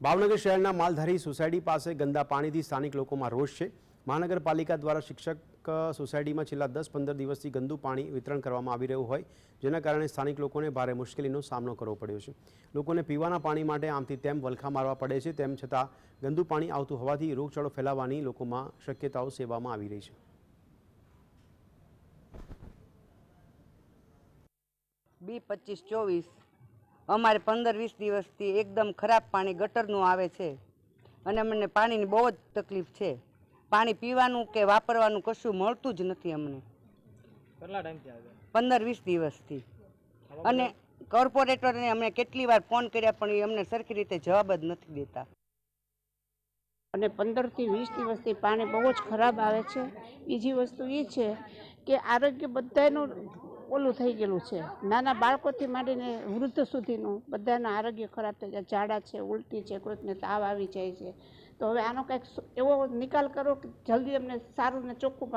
ભાવનગર શહેરના માલધારી સોસાયટી પાસે ગંદા પાણીથી સ્થાનિક લોકોમાં રોષ છે. મહાનગરપાલિકા દ્વારા શિક્ષક સોસાયટીમાં છેલ્લા દસ પંદર દિવસથી ગંદુ પાણી વિતરણ કરવામાં આવી રહ્યું હોય, જેના કારણે સ્થાનિક લોકોને ભારે મુશ્કેલીનો સામનો કરવો પડ્યો છે. લોકોને પીવાના પાણી માટે આમથી તેમ વલખા મારવા પડે છે, તેમ છતાં ગંદુ પાણી આવતું હોવાથી રોગચાળો ફેલાવાની લોકોમાં શક્યતાઓ સેવામાં આવી રહી છે. બી પચીસ ચોવીસ અમારે પંદર વીસ દિવસથી એકદમ ખરાબ પાણી ગટરનું આવે છે. અને અમને પાણીની બહુ જ તકલીફ છે. પાણી પીવાનું કે વાપરવાનું કશું મળતું જ નથી અમને. કેટલા ટાઈમથી આવે? પંદર વીસ દિવસથી. અને કોર્પોરેટરને અમે કેટલી વાર ફોન કર્યા પણ એ અમને સરખી રીતે જવાબ જ નથી દેતા. અને પંદરથી વીસ દિવસથી પાણી બહુ જ ખરાબ આવે છે. બીજી વસ્તુ એ છે કે આરોગ્ય બધાનું ઓલું થઈ ગયેલું છે. નાના બાળકોથી માંડીને વૃદ્ધ સુધીનું બધાના આરોગ્ય ખરાબ થઈ જાય. ઝાડા છે, ઉલટી છે, કોઈકને તાવ આવી જાય છે. તો હવે આનો કંઈક એવો નિકાલ કરો કે જલ્દી અમને સારું ને ચોખ્ખું